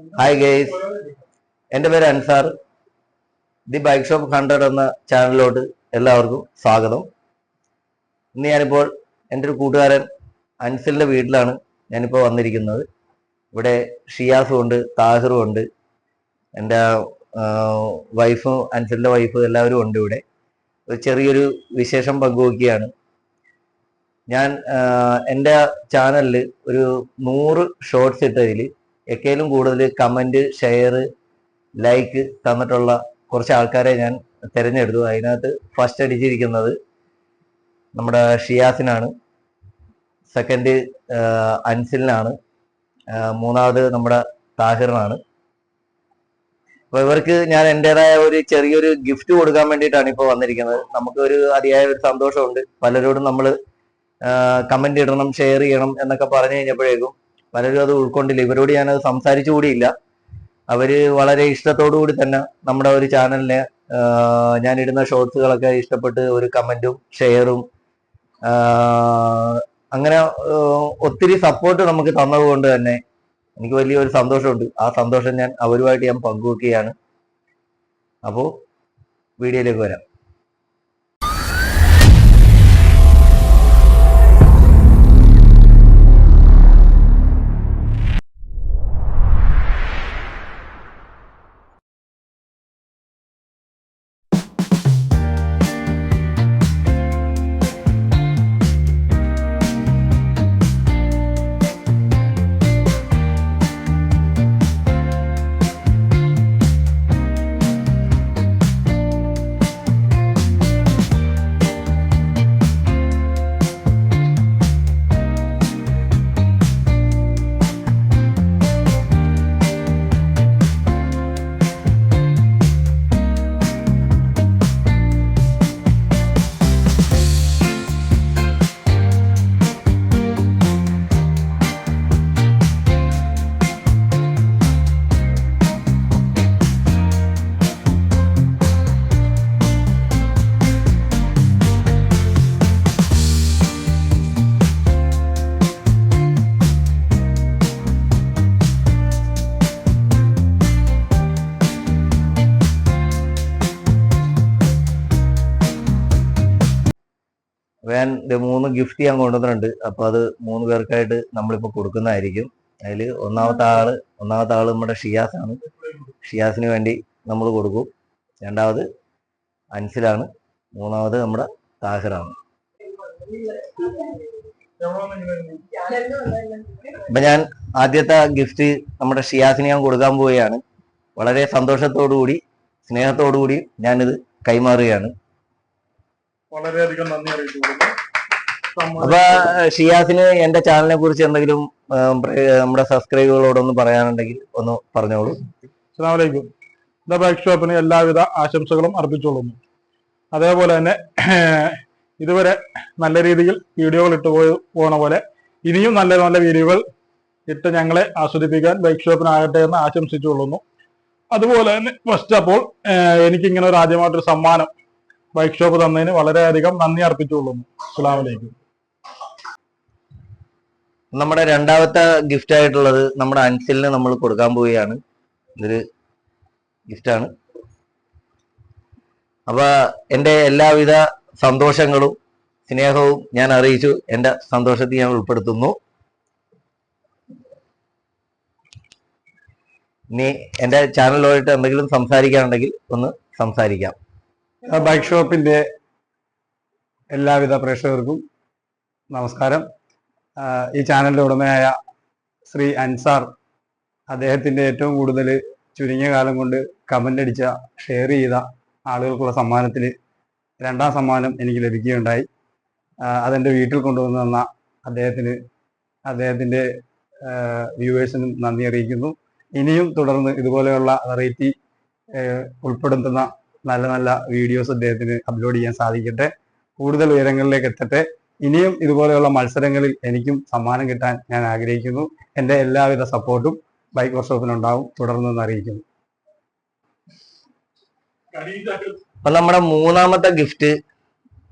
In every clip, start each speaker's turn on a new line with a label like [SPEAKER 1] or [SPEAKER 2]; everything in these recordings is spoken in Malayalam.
[SPEAKER 1] ഹായ് ഗെയ്സ് എന്റെ പേര് Ansar. The bike shop hundred എന്ന ചാനലിലോട്ട് എല്ലാവർക്കും സ്വാഗതം. ഇന്ന് ഞാനിപ്പോൾ എന്റെ ഒരു കൂട്ടുകാരൻ അൻസലിന്റെ വീട്ടിലാണ് ഞാനിപ്പോൾ വന്നിരിക്കുന്നത്. ഇവിടെ ഷിയാസും ഉണ്ട് താഹിറും ഉണ്ട്. എന്റെ വൈഫും അൻസലിന്റെ വൈഫും എല്ലാവരും ഉണ്ട് ഇവിടെ. ഒരു ചെറിയൊരു വിശേഷം പങ്കുവയ്ക്കുകയാണ് ഞാൻ എന്റെ ചാനലിൽ ഒരു നൂറ് ഷോർട്സ് ഇട്ടതിൽ എക്കേലും കൂടുതൽ കമന്റ് ഷെയർ ലൈക്ക് തന്നിട്ടുള്ള കുറച്ച് ആൾക്കാരെ ഞാൻ തിരഞ്ഞെടുത്തു. അതിനകത്ത് ഫസ്റ്റ് അടിച്ചിരിക്കുന്നത് നമ്മുടെ ഷിയാസിനാണ്. സെക്കൻഡ് അൻസിലിനാണ്. മൂന്നാമത് നമ്മുടെ താഹിറിനാണ്. അപ്പോൾ ഇവർക്ക് ഞാൻ എന്റെതായ ഒരു ചെറിയൊരു ഗിഫ്റ്റ് കൊടുക്കാൻ വേണ്ടിയിട്ടാണ് ഇപ്പോൾ വന്നിരിക്കുന്നത്. നമുക്ക് ഒരു അതിയായ ഒരു സന്തോഷമുണ്ട്. പലരോടും നമ്മൾ കമന്റ് ഇടണം ഷെയർ ചെയ്യണം എന്നൊക്കെ പറഞ്ഞു കഴിഞ്ഞപ്പോഴേക്കും പലരും അത് ഉൾക്കൊണ്ടില്ല. ഇവരോട് ഞാനത് സംസാരിച്ചു കൂടിയില്ല. അവർ വളരെ ഇഷ്ടത്തോടു കൂടി തന്നെ നമ്മുടെ ഒരു ചാനലിനെ ഞാൻ ഇടുന്ന ഷോർട്സുകളൊക്കെ ഇഷ്ടപ്പെട്ട് ഒരു കമന്റും ഷെയറും അങ്ങനെ ഒത്തിരി സപ്പോർട്ട് നമുക്ക് തന്നതുകൊണ്ട് തന്നെ എനിക്ക് വലിയൊരു സന്തോഷമുണ്ട്. ആ സന്തോഷം ഞാൻ അവരുമായിട്ട് ഞാൻ പങ്കുവെക്കുകയാണ്. അപ്പോൾ വീഡിയോയിലേക്ക് വരാം. ഞാൻ ഇത് മൂന്ന് ഗിഫ്റ്റ് ഞാൻ കൊണ്ടുവന്നിട്ടുണ്ട്. അപ്പൊ അത് മൂന്ന് പേർക്കായിട്ട് നമ്മളിപ്പോ കൊടുക്കുന്നതായിരിക്കും. അതിൽ ഒന്നാമത്തെ ആൾ ഒന്നാമത്തെ ആൾ നമ്മുടെ ഷിയാസ് ആണ്. ഷിയാസിന് വേണ്ടി നമ്മൾ കൊടുക്കും. രണ്ടാമത് അൻസിലാണ്. മൂന്നാമത് നമ്മുടെ താഹിറാണ്. അപ്പൊ ഞാൻ ആദ്യത്തെ ഗിഫ്റ്റ് നമ്മുടെ ഷിയാസിന് ഞാൻ കൊടുക്കാൻ പോവുകയാണ്. വളരെ സന്തോഷത്തോടു കൂടി സ്നേഹത്തോടു കൂടി ഞാനിത് കൈമാറുകയാണ്.
[SPEAKER 2] വളരെയധികം നന്ദി അറിയിച്ചുകൊള്ളുന്നു
[SPEAKER 1] അപ്പൊ ഷിയാസിന് എന്റെ ചാനലിനെ കുറിച്ച് എന്തെങ്കിലും നമ്മുടെ സബ്സ്ക്രൈബുകളോട് നമ്മുടെ സബ്സ്ക്രൈബുകളോടൊന്ന് പറയാനുണ്ടെങ്കിൽ ഒന്ന് പറഞ്ഞോളൂ.
[SPEAKER 2] അസ്സാമലൈക്കും ദ ബൈക്ക് ഷോപ്പിന് എല്ലാവിധ ആശംസകളും അർപ്പിച്ചോളുന്നു അതേപോലെ തന്നെ ഇതുവരെ നല്ല രീതിയിൽ വീഡിയോകൾ ഇട്ടു പോയി പോണ പോലെ ഇനിയും നല്ല നല്ല വീഡിയോകൾ ഇട്ട് ഞങ്ങളെ ആസ്വദിപ്പിക്കാൻ ബൈക്ക് ഷോപ്പിനാകട്ടെ എന്ന് ആശംസിച്ചുകൊള്ളുന്നു. അതുപോലെ തന്നെ ഫസ്റ്റ് അപ്പോൾ എനിക്കിങ്ങനെ ഒരു ആദ്യമായിട്ടൊരു സമ്മാനം ബൈക്ക് ഷോപ്പ് തന്നതിന് വളരെയധികം നന്ദി അർപ്പിച്ചുകൊള്ളുന്നു. അസ്സലാമലൈക്കും.
[SPEAKER 1] നമ്മുടെ രണ്ടാമത്തെ ഗിഫ്റ്റ് ആയിട്ടുള്ളത് നമ്മുടെ അൻസിലിന് നമ്മൾ കൊടുക്കാൻ പോവുകയാണ്. ഇതൊരു ആണ്. അപ്പൊ എന്റെ എല്ലാവിധ സന്തോഷങ്ങളും സ്നേഹവും ഞാൻ അറിയിച്ചു. എന്റെ സന്തോഷത്തിൽ ഞാൻ ഉൾപ്പെടുത്തുന്നു. ഇനി എന്റെ ചാനലുമായിട്ട് എന്തെങ്കിലും സംസാരിക്കാനുണ്ടെങ്കിൽ ഒന്ന് സംസാരിക്കാം.
[SPEAKER 3] ബൈക്ക് ഷോപ്പിന്റെ എല്ലാവിധ പ്രേക്ഷകർക്കും നമസ്കാരം. ഈ ചാനലിന്റെ ഉടമയായ ശ്രീ അൻസാർ അദ്ദേഹത്തിന്റെ ഏറ്റവും കൂടുതൽ ചുരുങ്ങിയ കാലം കൊണ്ട് കമന്റ് അടിച്ച ഷെയർ ചെയ്ത ആളുകൾക്കുള്ള സമ്മാനത്തിൽ രണ്ടാം സമ്മാനം എനിക്ക് ലഭിക്കുകയുണ്ടായി. അതെന്റെ വീട്ടിൽ കൊണ്ടുവന്ന് തന്ന അദ്ദേഹത്തിന് അദ്ദേഹത്തിന്റെ വ്യൂവേഴ്സിനും നന്ദി അറിയിക്കുന്നു. ഇനിയും തുടർന്ന് ഇതുപോലെയുള്ള വെറൈറ്റി ഉൾപ്പെടുത്തുന്ന നല്ല നല്ല വീഡിയോസ് അദ്ദേഹത്തിന് അപ്ലോഡ് ചെയ്യാൻ സാധിക്കട്ടെ. കൂടുതൽ ഉയരങ്ങളിലേക്ക് എത്തട്ടെ. ഇനിയും ഇതുപോലെയുള്ള മത്സരങ്ങളിൽ എനിക്കും സമ്മാനം കിട്ടാൻ ഞാൻ ആഗ്രഹിക്കുന്നു. എന്റെ എല്ലാവിധ സപ്പോർട്ടും ബൈക്ക് വർക്ക്ഷോപ്പിനുണ്ടാവും തുടർന്ന് അറിയിക്കുന്നു.
[SPEAKER 1] അപ്പൊ നമ്മുടെ മൂന്നാമത്തെ ഗിഫ്റ്റ്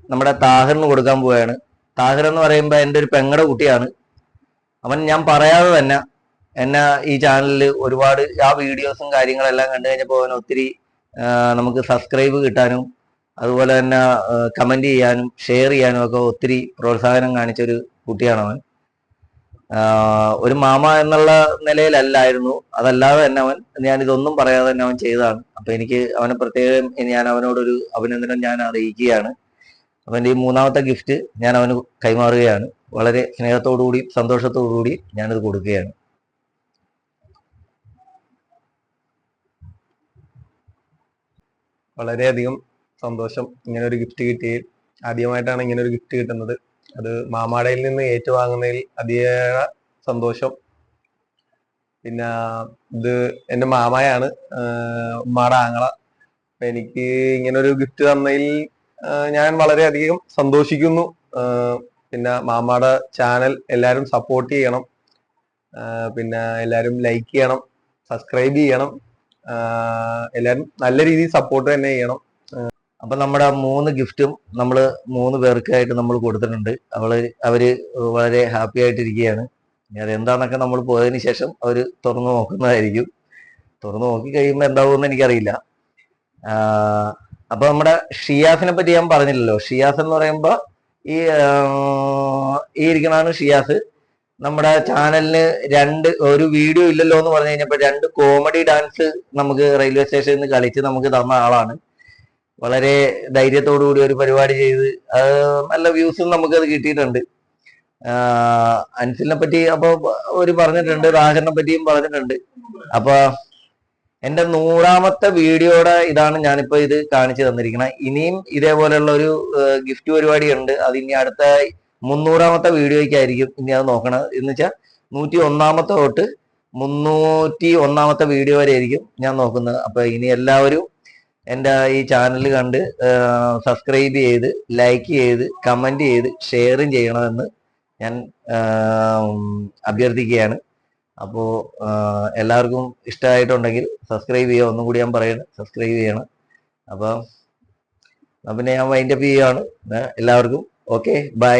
[SPEAKER 1] നമ്മുടെ താഹിറിന് കൊടുക്കാൻ പോവുകയാണ് താഹിർ എന്ന് പറയുമ്പോൾ എന്റെ ഒരു പെങ്ങടെ കുട്ടിയാണ്. അവൻ ഞാൻ പറയാതെ തന്നെ എന്നെ ഈ ചാനലിൽ ഒരുപാട് ആ വീഡിയോസും കാര്യങ്ങളെല്ലാം കണ്ടു കഴിഞ്ഞപ്പോൾ അവൻ ഒത്തിരി നമുക്ക് സബ്സ്ക്രൈബ് കിട്ടാനും അതുപോലെ തന്നെ കമന്റ് ചെയ്യാനും ഷെയർ ചെയ്യാനും ഒക്കെ ഒത്തിരി പ്രോത്സാഹനം കാണിച്ച ഒരു കുട്ടിയാണ് അവൻ ഒരു മാമ എന്നുള്ള നിലയിലല്ലായിരുന്നു. അതല്ലാതെ തന്നെ അവൻ ഞാൻ ഇതൊന്നും പറയാതെ തന്നെ അവൻ ചെയ്തതാണ്. അപ്പൊ എനിക്ക് അവനെ പ്രത്യേകം ഞാൻ അവനോടൊരു അഭിനന്ദനം ഞാൻ അറിയിക്കുകയാണ്. അവന്റെ ഈ മൂന്നാമത്തെ ഗിഫ്റ്റ് ഞാൻ അവന് കൈമാറുകയാണ്. വളരെ സ്നേഹത്തോടു കൂടി സന്തോഷത്തോടു കൂടി ഞാനിത് കൊടുക്കുകയാണ്.
[SPEAKER 4] വളരെയധികം സന്തോഷം ഇങ്ങനെ ഒരു ഗിഫ്റ്റ് കിട്ടിയതിൽ ആദ്യമായിട്ടാണ് ഇങ്ങനെ ഒരു ഗിഫ്റ്റ് കിട്ടുന്നത്. അത് മാമാടയിൽ നിന്ന് ഏറ്റുവാങ്ങുന്നതിൽ അതിയായ സന്തോഷം. പിന്നെ ഇത് എന്റെ മാമയാണ് ഉമ്മാട ആങ്ങള. അപ്പൊ എനിക്ക് ഇങ്ങനെ ഒരു ഗിഫ്റ്റ് തന്നതിൽ ഞാൻ വളരെയധികം സന്തോഷിക്കുന്നു. പിന്നെ മാമാടെ ചാനൽ എല്ലാവരും സപ്പോർട്ട് ചെയ്യണം. പിന്നെ എല്ലാവരും ലൈക്ക് ചെയ്യണം സബ്സ്ക്രൈബ് ചെയ്യണം. എല്ലാവരും നല്ല രീതിയിൽ സപ്പോർട്ട് തന്നെ ചെയ്യണം.
[SPEAKER 1] അപ്പൊ നമ്മുടെ മൂന്ന് ഗിഫ്റ്റും നമ്മൾ മൂന്ന് പേർക്കായിട്ട് നമ്മൾ കൊടുത്തിട്ടുണ്ട്. അവൾ അവർ വളരെ ഹാപ്പി ആയിട്ടിരിക്കുകയാണ്. ഇനി അതെന്താണെന്നൊക്കെ നമ്മൾ പോയതിന് ശേഷം അവർ തുറന്നു നോക്കുന്നതായിരിക്കും. തുറന്നു നോക്കി കഴിയുമ്പോൾ എന്താവുമെന്ന് എനിക്കറിയില്ല. അപ്പൊ നമ്മുടെ ഷിയാസിനെ പറ്റി ഞാൻ പറഞ്ഞില്ലല്ലോ. ഷിയാസ് എന്ന് പറയുമ്പോൾ ഈ ഈ ഇരിക്കണാണ് ഷിയാസ്. നമ്മുടെ ചാനലിന് രണ്ട് ഒരു വീഡിയോ ഇല്ലല്ലോ എന്ന് പറഞ്ഞു കഴിഞ്ഞപ്പോ രണ്ട് കോമഡി ഡാൻസ് നമുക്ക് റെയിൽവേ സ്റ്റേഷനിൽ നിന്ന് കളിച്ച് നമുക്ക് തന്ന ആളാണ്. വളരെ ധൈര്യത്തോടു കൂടി ഒരു പരിപാടി ചെയ്ത് അത് നല്ല വ്യൂസും നമുക്കത് കിട്ടിയിട്ടുണ്ട്. അൻസിലിനെ പറ്റി അപ്പൊ ഒരു പറഞ്ഞിട്ടുണ്ട് രാജനെ പറ്റിയും പറഞ്ഞിട്ടുണ്ട്. അപ്പൊ എന്റെ നൂറാമത്തെ വീഡിയോയുടെ ഇതാണ് ഞാനിപ്പോ ഇത് കാണിച്ചു തന്നിരിക്കുന്നത് ഇനിയും ഇതേപോലെയുള്ള ഒരു ഗിഫ്റ്റ് പരിപാടി ഉണ്ട്. അത് ഇനി അടുത്ത മുന്നൂറാമത്തെ വീഡിയോയ്ക്കായിരിക്കും ഇനി അത് നോക്കണത്. എന്ന് വെച്ചാൽ നൂറ്റി ഒന്നാമത്തെ തൊട്ട് മുന്നൂറ്റി ഒന്നാമത്തെ വീഡിയോ വരെ ആയിരിക്കും ഞാൻ നോക്കുന്നത്. അപ്പൊ ഇനി എല്ലാവരും എന്റെ ഈ ചാനൽ കണ്ട് സബ്സ്ക്രൈബ് ചെയ്ത് ലൈക്ക് ചെയ്ത് കമന്റ് ചെയ്ത് ഷെയറും ചെയ്യണമെന്ന് ഞാൻ അഭ്യർത്ഥിക്കുകയാണ്. അപ്പോൾ എല്ലാവർക്കും ഇഷ്ടമായിട്ടുണ്ടെങ്കിൽ സബ്സ്ക്രൈബ് ചെയ്യുക. ഒന്നും കൂടി ഞാൻ പറയണം സബ്സ്ക്രൈബ് ചെയ്യണം. അപ്പോൾ പിന്നെ ഞാൻ വൈൻഡപ്പ് ചെയ്യുകയാണ് എല്ലാവർക്കും ഓക്കെ ബൈ